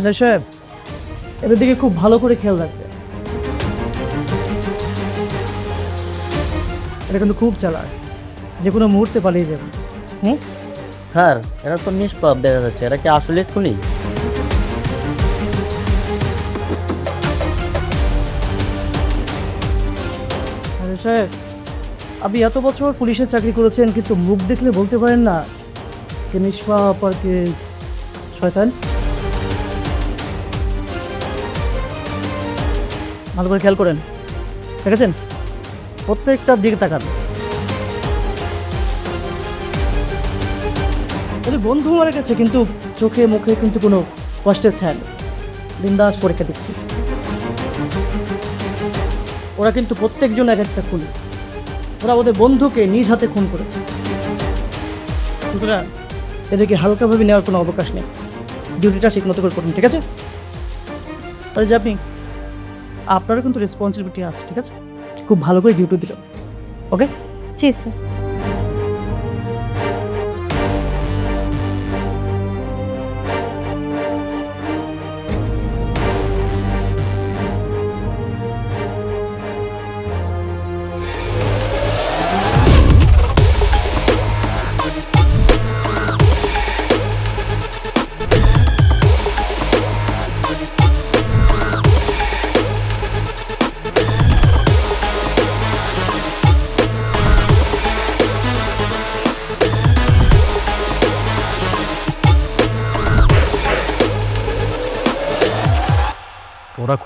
আচ্ছা সাহেব এদের দিকে খুব ভালো করে খেয়াল রাখবে। এটা কিন্তু খুব চালাক। যে কোনো মুহূর্তে পালিয়ে যাবে। হুম? স্যার এরা তো নিষ্পাপ দেখা যাচ্ছে। এরা কি আসলে খুনি সাহেব আপনি এত বছর পুলিশের চাকরি করেছেন কিন্তু মুখ দেখলে বলতে পারেন না কে নিষ্পাপ আর কে শয়তান। ভালো করে খেয়াল করেন। আছেন প্রত্যেকটা দিকে তাকান। ওদের বন্ধু মারা গেছে কিন্তু চোখে মুখে কিন্তু কোনো কষ্টের ছায়া নেই। বিন্দাস পরীক্ষা দিচ্ছি। ওরা কিন্তু প্রত্যেকজন এক একটা খুন। ওরা ওদের বন্ধুকে নিজ হাতে খুন করেছে। সুতরাং এদেরকে হালকাভাবে নেওয়ার কোনো অবকাশ নেই। ডিউটিটা ঠিক মতো করে করুন, ঠিক আছে? আর যে আপনি আপনারও কিন্তু রেসপন্সিবিলিটি আছে ঠিক আছে? খুব ভালো করে ডিউটি দিল ওকে জি স্যার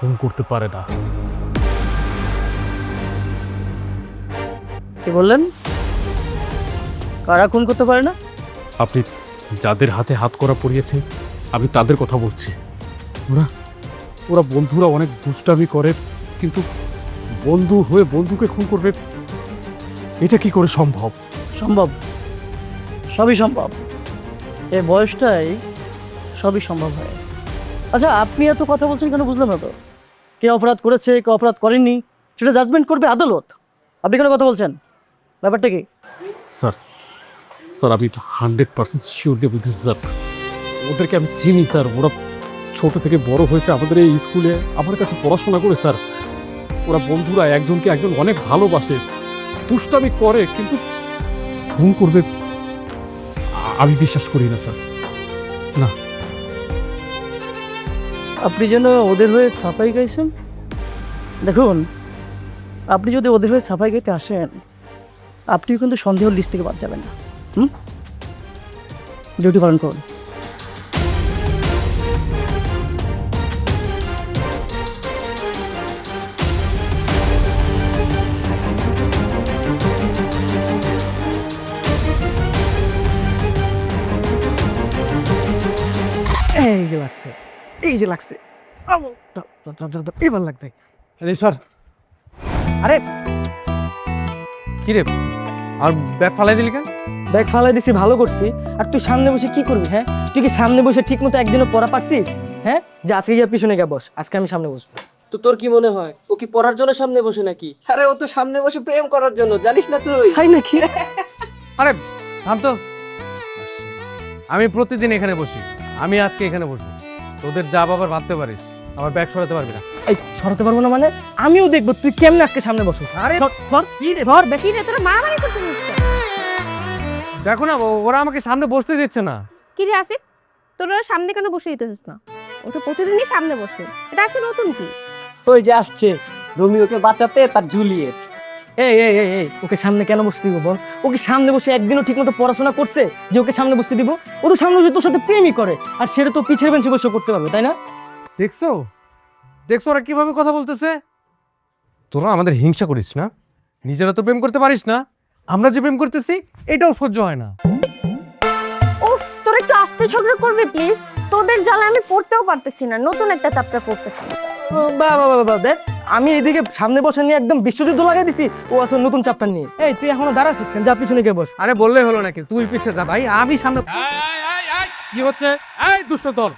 খুন করতে পারে না। কি বললেন? কারা খুন করতে পারে না? আপনি যাদের হাতে হাত করা পড়িয়েছে আমি তাদের কথা বলছি। ওরা ওরা বন্ধুরা অনেক দুষ্টামি করে কিন্তু বন্ধু হয়ে বন্ধুকে খুন করবে এটা কি করে সম্ভব? সম্ভব। সবই সম্ভব। এই বয়সটাই সবই সম্ভব হয়। আচ্ছা আপনি এত কথা বলছেন কেন বুঝলাম না তো? কে অপরাধ করেছে, কে অপরাধ করেনি সেটা জাজমেন্ট করবে আদালত। আপনি কেন কথা বলছেন? ব্যাপারটা কি? স্যার স্যার, আমি হান্ড্রেড পার্সেন্ট শিওর দিয়ে বলতেছি, স্যার। ওদেরকে আমি চিনি, স্যার। ওরা ছোট থেকে বড় হয়েছে আমাদের এই স্কুলে। আমার কাছে পড়াশোনা করে, স্যার। ওরা বন্ধুরা একজনকে একজন অনেক ভালোবাসে। দুষ্টামি করে, কিন্তু খুন করবে আমি বিশ্বাস করি না, স্যার। আপনি যেন ওদের হয়ে সাফাই গাইছেন? দেখুন, আপনি যদি ওদের হয়ে সাফাই গাইতে আসেন, আপনিও কিন্তু সন্দেহ লিস্ট থেকে বাদ যাবেন না। হুম? ডিউটি পালন করুন। এই লাগছে এই যে লাগছে। এবার লাগবে। আরে স্যার আরে! কি রে? আর ব্যাগ ফালাই দিলি কেন? ব্যাগ ফালাই দিছি ভালো করছি। আর তুই সামনে বসে কি করবি হ্যাঁ? তুই কি সামনে বসে ঠিক মতো একদিনও পড়া পারছিস হ্যাঁ? যে আজকে গিয়ে পিছনে গিয়ে বস আজকে আমি সামনে বসবো। তো তোর কি মনে হয় ও কি পড়ার জন্য সামনে বসে নাকি? আরে ও তো সামনে বসে প্রেম করার জন্য জানিস না তুই? তাই নাকি? আরে থাম তো। আমি প্রতিদিন এখানে বসি আমি আজকে এখানে বসবো। তোদের যা বাবার ভাবতে পারিস আমার ব্যাগ সরাতে পারবি না। এই সরাতে পারব না মানে? আমিও দেখব তুই কেমনে আজকে সামনে বসিস? আরে ধর, ধর, কি রে, ধর, বেশি রে তোরা মারামারি করতে দেখো না ওরা আমাকে সামনে বসতে দিচ্ছে না। কি রে আসিফ? তোরা সামনে কেন বসে দিতেছিস না? ও তো প্রতিদিনই সামনে বসে। এটা আজকে নতুন কি? ওই যে আসছে রোমিওকে বাঁচাতে তার জুলিয়েট এই এই এই এই ওকে সামনে কেন বসতে দিব বল? ওকে সামনে বসে একদিনও ঠিকমতো পড়াশোনা করছে যে ওকে সামনে বসতে দিব? ও তো সামনে বসে তোর সাথে প্রেমই করে আর সেটা তো পিছের বেঞ্চে বসে করতে পারবে তাই না? দেখছ? দেখছ ওরা কীভাবে কথা বলতেছে? তোরা আমাদের হিংসা করিস না নিজেরা তো প্রেম করতে পারিস না আমরা যে প্রেম করতেছি এটাও সহ্য হয় না। উফ তোরা একটু আস্তে ঝগড়া করবি প্লিজ তোদের জ্বালা আমি পড়তেও পারতেছি না নতুন একটা চ্যাপ্টার পড়তেছি। বাহ বাহ, বাহ দেখ আমি এদিকে সামনে বসে নিয়ে একদম বিশ্বযুদ্ধ লাগাই দিছি ও আসলে নতুন চাপটা নিয়ে। এই তুই এখনও দাঁড়াছিস কেন? যা পিছনে গিয়ে বস। আরে বললেই হলো নাকি তুই পিছিয়ে যা ভাই আমি সামনে কি হচ্ছে? এই দুষ্ট দল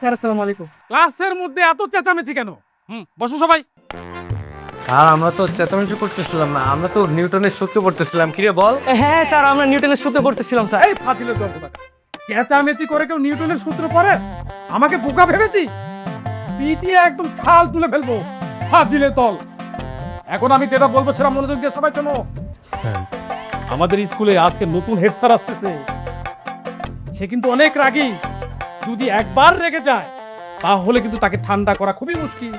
স্যার আসসালামু আলাইকুম। ক্লাসের মধ্যে এত চেঁচামেচি কেন? হুম বসো সবাই। আর আমরা তো চেঁচামেচি করতেছিলাম না আমরা তো নিউটনের সূত্র পড়তেছিলাম কি রে বল? হ্যাঁ স্যার আমরা নিউটনের সূত্র পড়তেছিলাম স্যার। এই ফাজিলের দল চেঁচামেচি করে কেউ নিউটনের সূত্র পড়ে? আমাকে বোকা ভেবেছি পিটিয়ে একদম ছাল তুলে ফেলব। ফাজিলে তল এখন আমি যেটা বলব সেটা মনোযোগ দিয়ে সবাই শোনো। স্যার আমাদের স্কুলে আজকে নতুন হেড স্যার আসতেছে। সে কিন্তু অনেক রাগী। যদি একবার রেগে যায় তাহলে কিন্তু তাকে ঠান্ডা করা খুবই মুশকিল।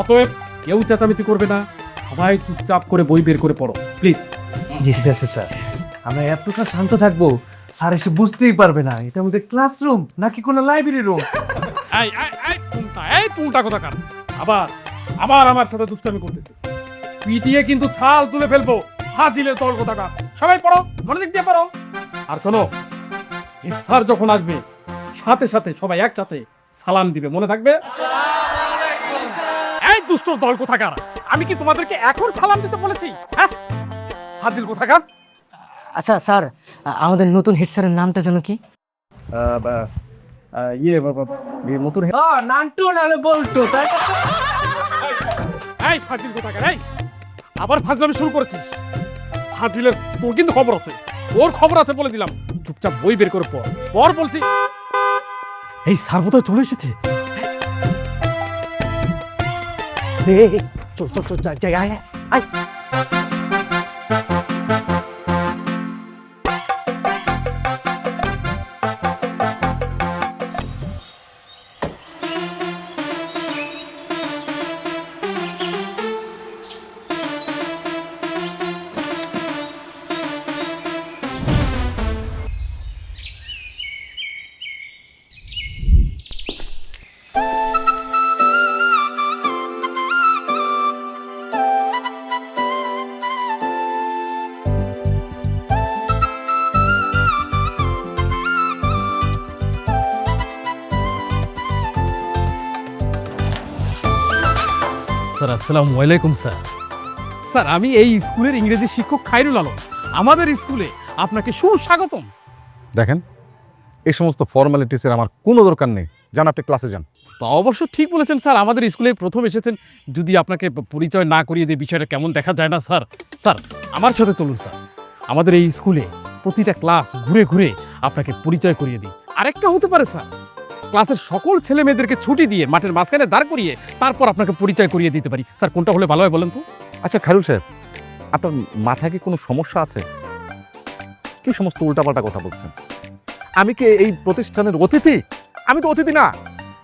অতএব কেউ চেঁচামেচি করবে না। সবাই চুপচাপ করে বই বের করে পড়ো প্লিজ। জি ঠিক আছে স্যার। আমরা এতটা শান্ত থাকব স্যার এসে বুঝতেই পারবে না। এটা আমাদের ক্লাসরুম নাকি কোনো লাইব্রেরি রুম? এই এই এই টুনটা এই টুনটা কোথাকার? আবার আবার আমার সাথে দুষ্টামি করতেছে। পিটিয়ে কিন্তু ছাল তুলে ফেলব। হাজিলে তল কোথাকার সবাই পড়ো মনোযোগ দিয়ে পড়ো। আর শোনো এই স্যার যখন আসবে সাথে সাথে সবাই একসাথে সালাম দিবে। মনে থাকবে? এই দুষ্ট দল কোথাকার? আমি কি তোমাদেরকে এখন সালাম দিতে বলেছি? হ্যাঁ? হাজিল কোথাকার? আচ্ছা স্যার আমাদের নতুন হেড স্যারের নামটা যেন কি? ইয়ে নতুন নান্টু নালে বলতো তাই এই ফাজিল কোথাকার এই? আবার ফাজলামি শুরু করেছিস? ফাজিলের তোর কিন্তু খবর আছে। ওর খবর আছে বলে দিলাম। চুপচাপ বই বের করে পর পর বলছি। এই স্যার বোধহয় চলে এসেছে। চল চল চল যাই, আয়, আয়। আসসালামু আলাইকুম স্যার। স্যার আমি এই স্কুলের ইংরেজি শিক্ষক খাইরুল আলম। আমাদের স্কুলে আপনাকে সুস্বাগতম। দেখেন এই সমস্ত ফর্মালিটিসের আমার কোনো দরকার নেই। যান আপনি ক্লাসে যান। তা অবশ্য ঠিক বলেছেন স্যার। আমাদের স্কুলে প্রথম এসেছেন। যদি আপনাকে পরিচয় না করিয়ে দিয়ে বিষয়টা কেমন দেখা যায় না স্যার? স্যার আমার সাথে চলুন স্যার। আমাদের এই স্কুলে প্রতিটা ক্লাস ঘুরে ঘুরে আপনাকে পরিচয় করিয়ে দিই। আরেকটা হতে পারে স্যার। ক্লাসের সকল ছেলে মেয়েদেরকে ছুটি দিয়ে মাঠের মাঝখানে দাঁড় করিয়ে তারপর আপনাকে পরিচয় করিয়ে দিতে পারি। স্যার, কোনটা হলে ভালো হয় বলেন তো? আচ্ছা খারুল সাহেব, আপনার মাথায় কি কোনো সমস্যা আছে? কি সমস্ত উল্টাপাল্টা কথা বলছেন? আমি কি এই প্রতিষ্ঠানের অতিথি? আমি তো অতিথি না।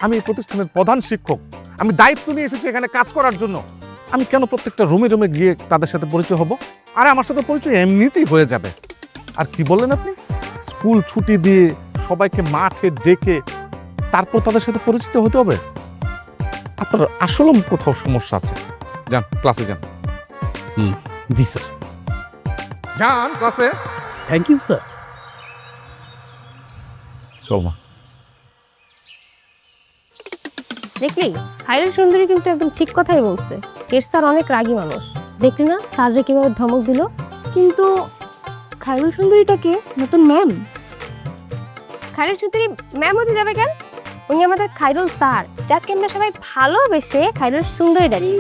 আমি এই প্রতিষ্ঠানের প্রধান শিক্ষক। আমি দায়িত্ব নিয়ে এসেছি এখানে কাজ করার জন্য। আমি কেন প্রত্যেকটা রুমে রুমে গিয়ে তাদের সাথে পরিচয় হব? আর, আমার সাথে পরিচয় এমনিতেই হয়ে যাবে। আর কি বললেন আপনি? স্কুল ছুটি দিয়ে সবাইকে মাঠে ডেকে তারপর তাদের সাথে পরিচিত হতে হবে? আপনার আসলে কোথাও সমস্যা আছে? যান ক্লাসে যান। জি স্যার যান ক্লাসে থ্যাংক ইউ স্যার চল দেখলি খাইরুল সুন্দরী কিন্তু একদম ঠিক কথাই বলছে। এর স্যার অনেক রাগী মানুষ। দেখলি না স্যাররে কীভাবে ধমক দিল? কিন্তু খায়রুল সুন্দরীটাকে নতুন ম্যাম খাইরুল সুন্দরী ম্যাম হতে যাবে কেন? উনি আমাদের খাইরুল স্যার যাকে আমরা সবাই ভালোবেসে খাইরুল সুন্দরী ডাকি।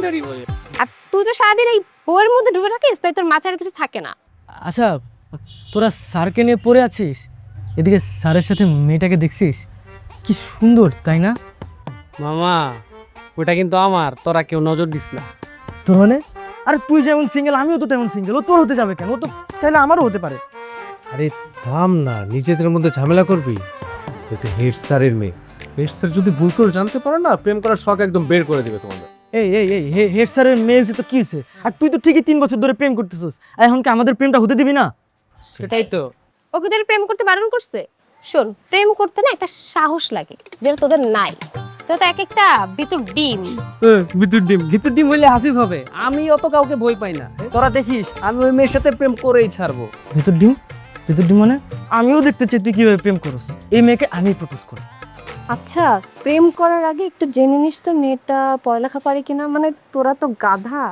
আর তুই তো সারাদিন এই বইয়ের মধ্যে ডুবে থাকিস তাই তোর মাথায় আর কিছু থাকে না। আচ্ছা তোরা স্যারকে নিয়ে পড়ে আছিস? এদিকে স্যারের সাথে মেয়েটাকে দেখছিস? কি সুন্দর তাই না? মামা ওটা কিন্তু আমার তোরা কেউ নজর দিস না। তোর মানে? আরে তুই যেমন সিঙ্গেল আমিও তো তেমন সিঙ্গেল ও তোর হতে যাবে কেন? ও তো চাইলে আমারও হতে পারে। আরে থাম না নিজেদের মধ্যে ঝামেলা করবি? হেড স্যারের মেয়ে। হেড স্যার যদি ভুল করে জানতে পারে না প্রেম করার শখ একদম বের করে দিবে তোমাদের। এই এই এই হে- হেড স্যারের মেয়ে তো কি হয়েছে? আর তুই তো ঠিকই তিন বছর ধরে প্রেম করতেছিস। আর এখন কি আমাদের প্রেমটা হতে দিবি না? সেটাই তো। ওকে তোদের প্রেম করতে বারণ করছে? শোন প্রেম করতে না একটা সাহস লাগে যেটা তোদের নাই। তোরা তো এক একটা বিতুর ডিম। ভিতর ডিম। ভিতর ডিম হইলে হাসিব হবে। আমি অত কাউকে ভয় পাই না। তোরা দেখিস আমি ওই মেয়ের সাথে প্রেম করেই ছাড়বো। ভেতর ডিম? ভেতর ডিম মানে? আমিও দেখতে চাই তুই কীভাবে প্রেম করস। এই মেয়েকে আমি প্রপোজ করি। আচ্ছা প্রেম করার আগে একটু জেনে নিস তো মেয়েটা পড়ালেখা পারে কিনা। মানে তোরা তো গাধা।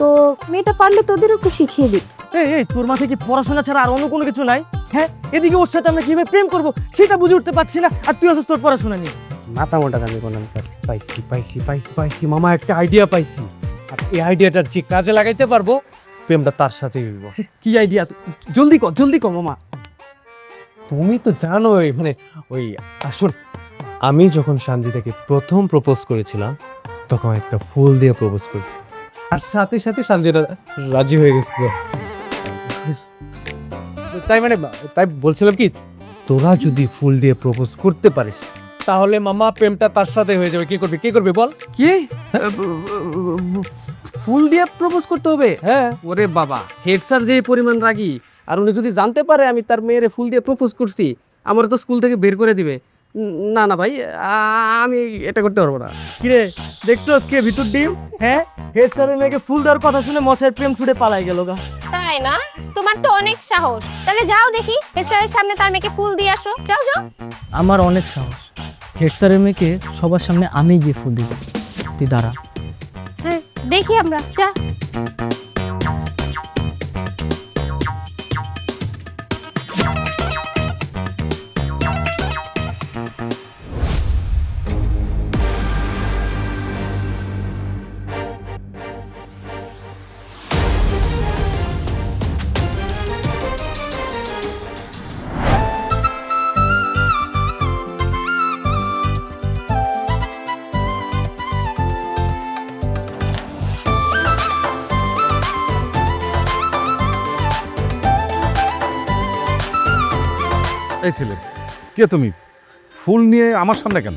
তো মেয়েটা পারলে তোদেরও একটু শিখিয়ে দিক এই এই তোর মাথায় কি পড়াশোনা ছাড়া আর অন্য কোনো কিছু নাই? হ্যাঁ এদিকে ওর সাথে আমরা কীভাবে প্রেম করব সেটা বুঝে উঠতে পারছি না আর তুই আসিস তোর পড়াশোনা নিয়ে। মাথা মোটা আমি কোনো পাইছি পাইছি পাইছি পাইছি। মামা একটা আইডিয়া পাইছি। আর এই আইডিয়াটার যে কাজে লাগাইতে পারব প্রেমটা তার সাথেই হইব। কি আইডিয়া জলদি কর জলদি কর মামা। তুমি তো জানোই মানে ওই আসুন আমি যখন সানজিদাকে প্রথম প্রপোজ করেছিলাম তখন একটা ফুল দিয়ে প্রপোজ করেছি। আর সাথে সাথে সানজিদা রাজি হয়ে গেছিল। তাই মানে তাই বলছিলাম কি তোরা যদি ফুল দিয়ে প্রপোজ করতে পারিস তাহলে মামা প্রেমটা তার সাথে হয়ে যাবে। কি করবি কি করবি বল? কি? ফুল দিয়ে প্রপোজ করতে হবে? হ্যাঁ। ওরে বাবা হেড স্যার যে পরিমাণ রাগী আর উনি যদি জানতে পারে আমি তার মেয়েরে ফুল দিয়ে প্রপোজ করছি আমার তো স্কুল থেকে বের করে দিবে। না না ভাই আমি এটা করতে পারব না। কিরে দেখছ কে ভিতর ডিম? হ্যাঁ? হেড স্যারের মেয়েকে ফুল দেওয়ার কথা শুনে মশাইয়ের প্রেম ছুটে পালাই গেল গা। তাই না? তোমার তো অনেক সাহস। তাহলে যাও দেখি হেস্টারের সামনে তার মেয়েকে ফুল দিয়ে আসো। যাও যাও। আমার অনেক সাহস। হেড স্যারের মেয়েকে সবার সামনে আমি গিয়ে ফুল দিব। তুই দাঁড়া। হ্যাঁ দেখি আমরা যা। এই ছেলে কে তুমি? ফুল নিয়ে আমার সামনে কেন?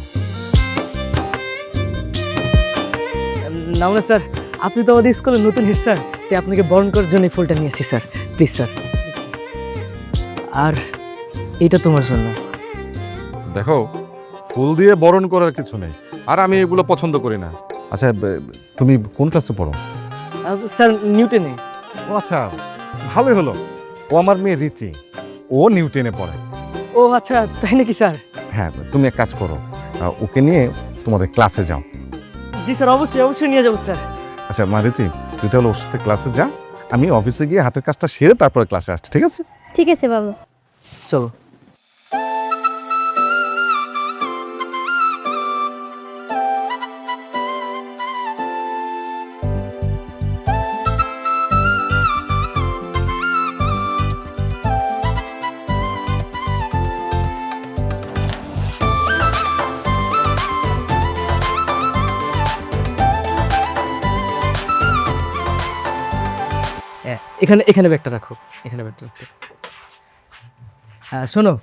না মানে স্যার আপনি তো আমাদের স্কুলের নতুন হেড স্যার তাই আপনাকে বরণ করার জন্য এই ফুলটা নিয়ে আসছি স্যার প্লিজ স্যার। আর এটা তোমার জন্য। দেখো ফুল দিয়ে বরণ করার কিছু নেই আর আমি এগুলো পছন্দ করি না। আচ্ছা তুমি কোন ক্লাসে পড়ো? স্যার নিউটনে। ও আচ্ছা ভালোই হলো। ও আমার মেয়ে রিচি ও নিউটেনে পড়ে। ও আচ্ছা তাই নাকি স্যার? হ্যাঁ তুমি এক কাজ করো। ওকে নিয়ে তোমাদের ক্লাসে যাও। জি স্যার অবশ্যই অবশ্যই নিয়ে যাব স্যার। আচ্ছা মা রিচি তুই তাহলে ওর সাথে ক্লাসে যা। আমি অফিসে গিয়ে হাতের কাজটা সেরে তারপরে ক্লাসে আসছি ঠিক আছে? ঠিক আছে বাবা। চলো। এখানে এখানে ব্যাগটা রাখো এখানে ব্যাগটা রাখো। হ্যাঁ শোনো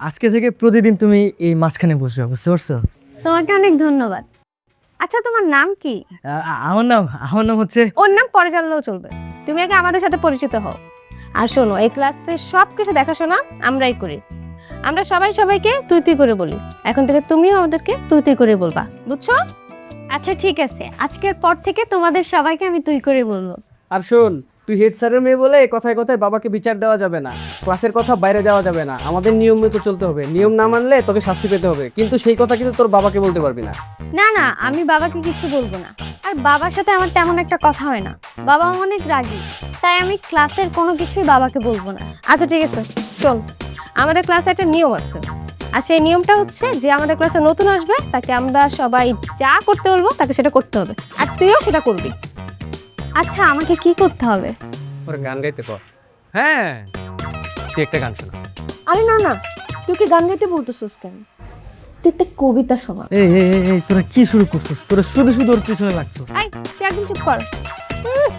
আজকে থেকে প্রতিদিন তুমি এই মাঝখানে বসবে বুঝতে পারছ? তোমাকে অনেক ধন্যবাদ। আচ্ছা তোমার নাম কি? আমার নাম আমার নাম হচ্ছে ওর নাম পরে জানলেও চলবে। তুমি আগে আমাদের সাথে পরিচিত হও। আর শোনো এই ক্লাসে সব কিছু দেখাশোনা আমরাই করি। আমরা সবাই সবাইকে তুই তুই করে বলি। এখন থেকে তুমিও আমাদেরকে তুই তুই করে বলবা বুঝছ? আচ্ছা ঠিক আছে। আজকের পর থেকে তোমাদের সবাইকে আমি তুই করে বলব। আর শোন তুই হেড স্যারের মেয়ে বলে কথায় কথায় বাবাকে বিচার দেওয়া যাবে না। ক্লাসের কথা বাইরে দেওয়া যাবে না। আমাদের নিয়ম মতো চলতে হবে। নিয়ম না মানলে তোকে শাস্তি পেতে হবে। কিন্তু সেই কথা কিন্তু তোর বাবাকে বলতে পারবি না। না না, আমি বাবাকে কিছু বলব না। আর বাবার সাথে আমার তেমন একটা কথা হয় না। বাবা অনেক রাগী। তাই আমি ক্লাসের কোনো কিছুই বাবাকে বলব না। আচ্ছা ঠিক আছে, চল। আমাদের ক্লাসে একটা নিয়ম আছে। আর সেই নিয়মটা হচ্ছে যে আমাদের ক্লাসে নতুন আসবে, তাকে আমরা সবাই যা করতে বলব, তাকে সেটা করতে হবে। আর তুইও সেটা করবি। আচ্ছা আমাকে কি করতে হবে? ওর গান গাইতে কর হ্যাঁ তুই একটা গান শোনা। আরে না না তুই কি গান গাইতে বলতেছিস কেন? তুই একটা কবিতা শোনা। এই এই এই, এই তোরা কি শুরু করছিস? তোরা শুধু শুধু ওর পিছনে লাগছো। এই তুই একদম চুপ কর। উম,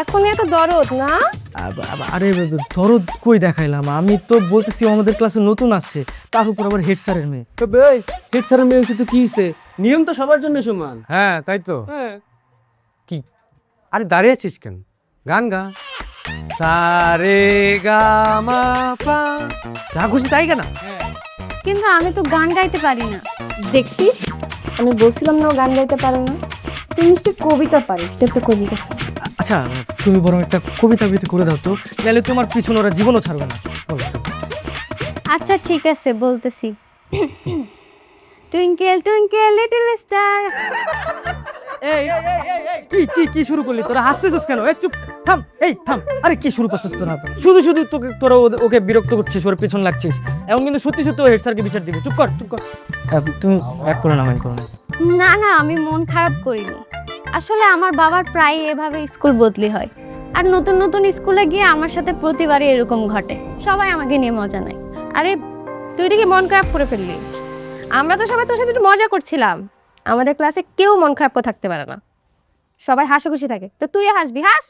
এখনই এত দরদ না? আব- আব- আরে দরদ কই দেখাইলাম? আমি তো বলতেছি ও আমাদের ক্লাসে নতুন আসছে তার উপর আবার হেড স্যারের মেয়ে। হেড স্যারের মেয়ে হয়েছে তো কি হয়েছে? নিয়ম তো সবার জন্য সমান। হ্যাঁ তাই তো। হ্যাঁ। আরে দাঁড়িয়ে আছিস কেন? গান গা। সারে গা মা পা। যা খুশি তাই কেনা? কিন্তু আমি তো গান গাইতে পারি না। দেখছিস? আমি বলছিলাম না ও গান গাইতে পারে না। তুই নিশ্চয়ই কবিতা পারিস তুই একটা কবিতা আচ্ছা তুমি বরং একটা কবিতা আবৃত্তি করে দাও তো নাহলে তোমার পিছনে ওরা জীবনও ছাড়বে না। বলো। আচ্ছা ঠিক আছে বলতেছি। Twinkle twinkle little star. এই কি কি কি শুরু করলি? তোরা হাসতেছিস কেন? এই চুপ থাম এই থাম। আরে কি শুরু করছিস তোরা? শুধু শুধু তোকে তোরা ওদের- ওকে বিরক্ত করছিস ওর পিছন লাগছিস। এখন কিন্তু সত্যি সত্যি হেড স্যারকে বিচার দিবে। চুপ কর চুপ কর। তুমি এক করে না মাইন্ড করো না। না না আমি মন খারাপ করিনি। আসলে আমার বাবার প্রায় এভাবে স্কুল বদলি হয়। আর নতুন নতুন স্কুলে গিয়ে আমার সাথে প্রতিবারই এরকম ঘটে। সবাই আমাকে নিয়ে মজা নেয়। আরে তুই দেখি মন খারাপ করে ফেললি। আমরা তো সবাই তোর সাথে একটু মজা করছিলাম। আমাদের ক্লাসে কেউ মন খারাপ করে থাকতে পারে না। সবাই হাসাখুশি থাকে। তো তুই হাসবি হাস।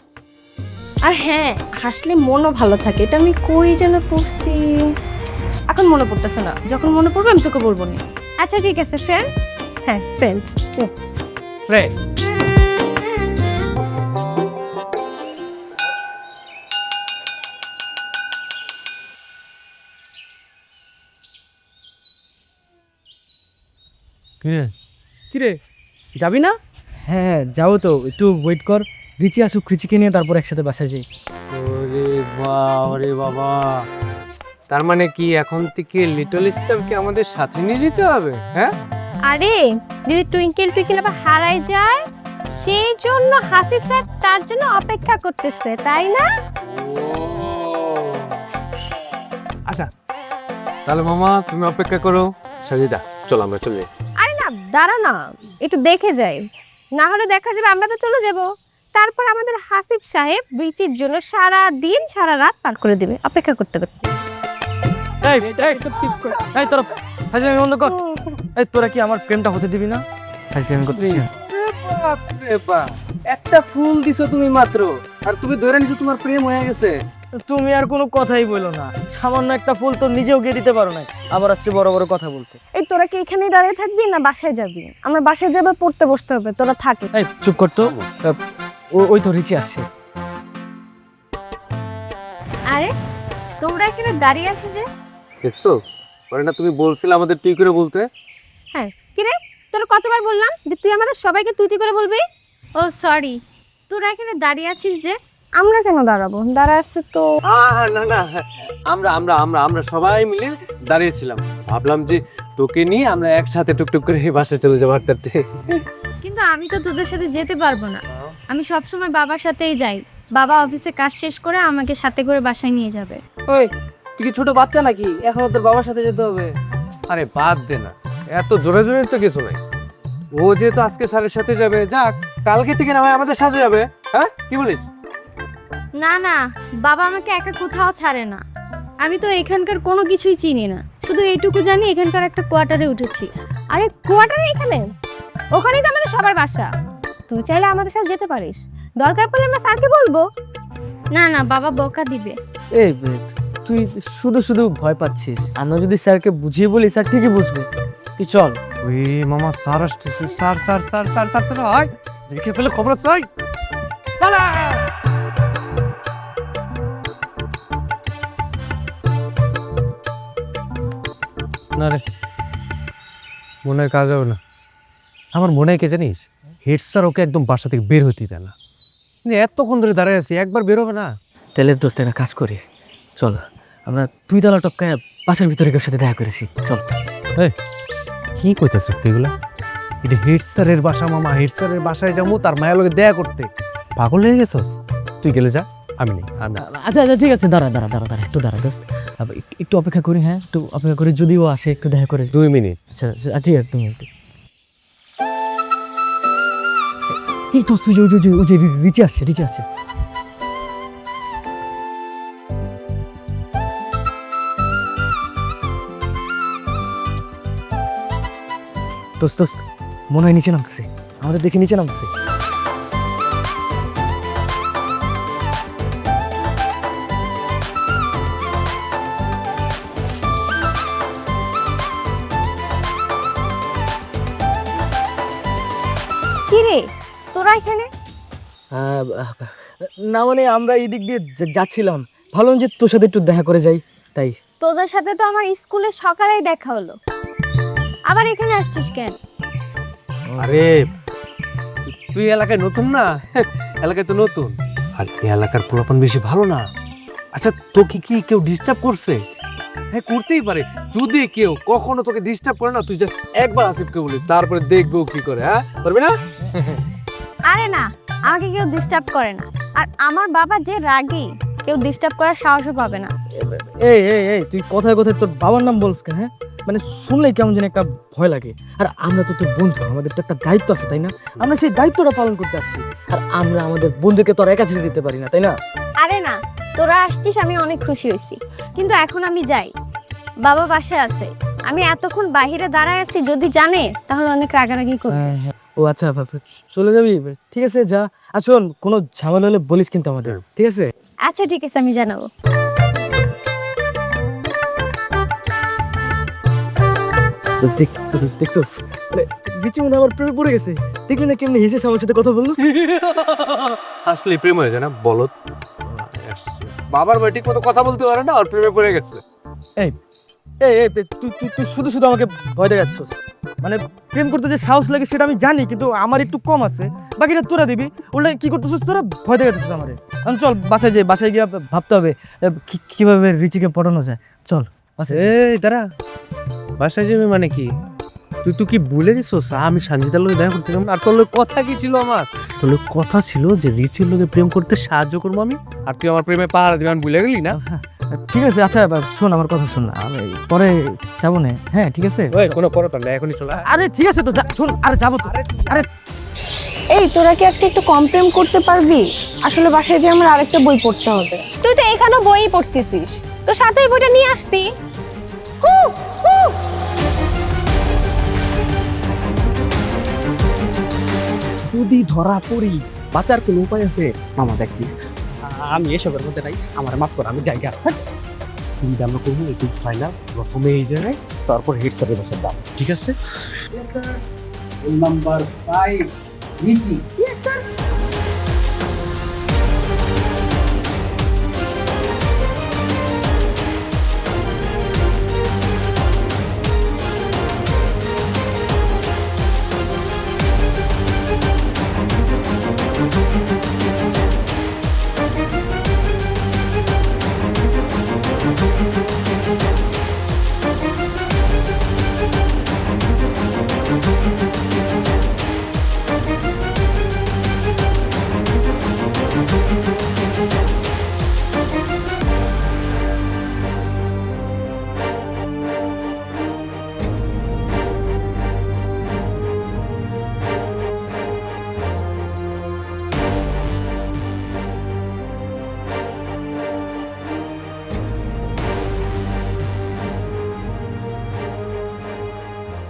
আর হ্যাঁ হাসলে মনও ভালো থাকে। এটা আমি কই যেন পড়ছি? এখন মনে পড়তেছে না। যখন মনে পড়বে আমি তোকে বলব না। আচ্ছা ঠিক আছে ফ্রেন্ড হ্যাঁ ফ্রেন্ড রে কিরে? কিরে যাবি না? হ্যাঁ যাও তো। একটু ওয়েট কর। রিচি আসুক রিচিকে নিয়ে তারপর একসাথে বাসায় যাই। ওরে বাবা বাবা। তার মানে কি এখন থেকে লিটল স্টারকে আমাদের সাথে নিয়ে যেতে হবে হ্যাঁ? আরে যদি টুইঙ্কেল টুইঙ্কেল আবার হারাই যায় সেই জন্য হাসিফ স্যার তার জন্য অপেক্ষা করতেছে তাই না? আচ্ছা তাহলে মামা তুমি অপেক্ষা করো। সাজিদা চলো আমরা চলে দাঁড়া না একটু দেখে যাই। না হলে দেখা যাবে আমরা তো চলে যাব। তারপর আমাদের হাসিফ সাহেব বৃষ্টির জন্য সারা দিন সারা রাত পার করে দিবে। অপেক্ষা করতে করতে এই এই এই তোরা বন্ধ কর। এই তোরা কি আমার প্রেমটা হতে দিবি না। বাপ, একটা ফুল দিছো তুমি মাত্র আর তুমি ধরে নিছো তোমার প্রেম হয়ে গেছে। তুমি আর কোনো কথাই বলো না। সামান্য একটা ফুল তো নিজেও গিয়ে দিতে পারো না আবার আসছে বড় বড় কথা বলতে। এই তোরা কি এখানেই দাঁড়িয়ে থাকবি না বাসায় যাবি? আমার বাসায় যাবে পড়তে বসতে হবে তোরা থাকে এই চুপ কর তো। ও- ওই তো রিচি আসছে। আরে তোমরা এখানে দাঁড়িয়ে আছো যে? দেখছ? পরে না তুমি বলছিলে আমাদের তুই করে বলতে? হ্যাঁ কি রে? তোর কতবার বললাম যে তুই আমাদের সবাইকে তুই তুই করে বলবি? ও সরি তোরা এখানে দাঁড়িয়ে আছিস যে? আমরা কেন দাঁড়াবো? দাঁড়া আছে তো। আহ, না না আমরা আমরা আমরা আমরা সবাই মিলে দাঁড়িয়েছিলাম। ভাবলাম যে তোকে নিয়ে আমরা একসাথে টুকটুক করে বাসে চলে যাব হাঁটতে হাঁটতে। কিন্তু আমি তো তোদের সাথে যেতে পারব না। আমি সবসময় বাবার সাথেই যাই। বাবা অফিসে কাজ শেষ করে আমাকে সাথে করে বাসায় নিয়ে যাবে। ওই তুই কি ছোট বাচ্চা নাকি? এখন তোর বাবার সাথে যেতে হবে। আরে বাদ দে না। এত জোরে জোরে তো কিছু নাই। ও যেহেতু আজকে স্যারের সাথে যাবে যাক কালকে থেকে না হয় আমাদের সাথে যাবে। হ্যাঁ? কি বলিস? না না বাবা আমাকে একা কোথাও ছাড়ে না। আমি তো এখানকার কোনো কিছুই চিনি না। শুধু এইটুকু জানি এখানকার একটা কোয়ার্টারে উঠেছি। আরে কোয়ার্টারে এখানে? ওখানেই তো আমাদের সবার বাসা। তুই চাইলে আমাদের সাথে যেতে পারিস। দরকার পড়লে আমরা স্যারকে বলব। না না বাবা বকা দিবে। এই তুই শুধু শুধু ভয় পাচ্ছিস। আমরা যদি স্যারকে বুঝিয়ে বলি স্যার ঠিকই বুঝবে। তুই চল। ওই মামা স্যার আসতেছে sir sir sir sir sir sir আয় দেখে ফেলে খবর আছে না রে মনে হয় কাজ হবে না। আমার মনে হয় কে জানিস? হেড স্যার ওকে একদম বাসা থেকে বের হতে দেয় না। মানে এতক্ষণ ধরে দাঁড়ায় আছি একবার বের হবে না। তাহলে দোস্ত একটা কাজ করি। চল আমরা তুই তালা টপকায় বাসার ভিতরে কেউ সাথে দেখা করেছি। চল। কি কইতেছিস তুই এগুলা? এটা হেড স্যারের বাসা মামা হেড স্যারের বাসায় যাব তার মায়ের লোকে দেয়া করতে। পাগল হয়ে গেছস? তুই গেলে যা আমি নেই। আচ্ছা আচ্ছা ঠিক আছে দাঁড়া দাঁড়া দাঁড়া দাঁড়া একটু দাঁড়া দোস্ত। একটু- অপেক্ষা করি হ্যাঁ? একটু অপেক্ষা করি যদিও আসে একটু দেখা করে দুই মিনিট। আচ্ছা আচ্ছা, ঠিক আছে তুমি এই তো তুই ওই যে- ওই যে- রিচি আসছে রিচে আসছে। দোস্ত দোস্ত মনে হয় নিচে নামতেছে। আমাদের দেখে নিচে নামতেছে। কি রে তোরা এখানে? আহ, না মানে আমরা এই দিক দিয়ে যাচ্ছিলাম। ভাবলাম যে তোর সাথে একটু দেখা করে যাই তাই। তোদের সাথে তো আমার স্কুলে সকালেই দেখা হলো। আবার এখানে আসছিস কেন? আরে তুই এলাকায় নতুন না? এলাকায় তো নতুন। আর এই এলাকার পোলাপান বেশি ভালো না। আচ্ছা তোকে কি কেউ ডিস্টার্ব করছে? হ্যাঁ করতেই পারে। যদি কেউ কখনো তোকে ডিস্টার্ব করে না তুই জাস্ট একবার আসিফকে বলি তারপরে দেখব কি করে হ্যাঁ? পারবি না? আরে না আমাকে কেউ ডিস্টার্ব করে না। আর আমার বাবা যে রাগী কেউ ডিস্টার্ব করার সাহসও পাবে না। এই এই এই তুই কথায় কথায় তোর বাবার নাম বলস কেন হ্যাঁ? মানে শুনলেই কেমন যেন একটা ভয় লাগে। আর আমরা তো তোর বন্ধু আমাদের তো একটা দায়িত্ব আছে তাই না? আমরা সেই দায়িত্বটা পালন করতে আসছি। আর আমরা আমাদের বন্ধুকে তোর একা ছেড়ে দিতে পারি না তাই না? আরে না তোরা আসছিস আমি অনেক খুশি হয়েছি। কিন্তু এখন আমি যাই। বাবা বাসায় আছে। আমি এতক্ষণ বাইরে দাঁড়ায় আছি যদি জানে তাহলে অনেক রাগারাগি করবে। ও আচ্ছা বাবা, চলে যাবি? ঠিক আছে যা। আর শোন কোনো ঝামেলা হলে বলিস কিন্তু আমাদের। ঠিক আছে? আচ্ছা ঠিক আছে আমি জানাব। দেখছোস? মানে বিচি মনে আমার প্রেমে পড়ে গেছে। দেখলি না কেমনি হেসে আমার সাথে কথা বলল? আসলে প্রেম হয়েছে না বলত বাবার ভাই ঠিক মতো কথা বলতে পারে না আর প্রেমে পড়ে গেছে। এই এই এই, তুই তুই তুই শুধু শুধু আমাকে ভয় দেখাচ্ছস। মানে প্রেম করতে যে সাহস লাগে সেটা আমি জানি কিন্তু আমার একটু কম আছে। বাকিটা তোরা দিবি। ওটা কি করতেছিস তোরা? ভয় দেখাচ্ছিস আমারে। এখন চল বাসায় যাই বাসায় গিয়ে ভাবতে হবে কীভাবে রিচিকে পড়ানো যায়। চল বাসায় এই তারা বাসায় যাবে মানে কি? তুই তুই কি ভুলে গেছিস? আমি সঞ্জিতার লোকে দেখা করতে আর তোর লোক কথা কি ছিল আমার? তোর লোক কথা ছিল যে রিচির লোকে প্রেম করতে সাহায্য করব আমি। আর তুই আমার প্রেমে পাহাড় দিবি আমি ভুলে গেলি না? ঠিক আছে আচ্ছা শোন আমার কথা শোন আমি পরে যাব না। হ্যাঁ ঠিক আছে? ওই কোনো পরতা না এখনই চলে। আরে ঠিক আছে তো শোন আরে যাব তো। আরে এই তোরা কি আজকে একটু কম প্রেম করতে পারবি? আসলে বাসায় যে আমার আরেকটা বই পড়তে হবে। তুই তো এখানেও বই পড়তেছিস। তো সাথে বইটা নিয়ে আসতি। হু যদি ধরা পড়ি বাঁচার কোনো উপায় আছে? মামা দেখ প্লিজ আমি এসবের মধ্যে নাই আমার মাফ করা আমি জায়গা। কিন্তু দাম করব একটু ফাইনাল প্রথমে এই জায়গায় তারপর হেড স্যারের বসার দাম ঠিক আছে? Number five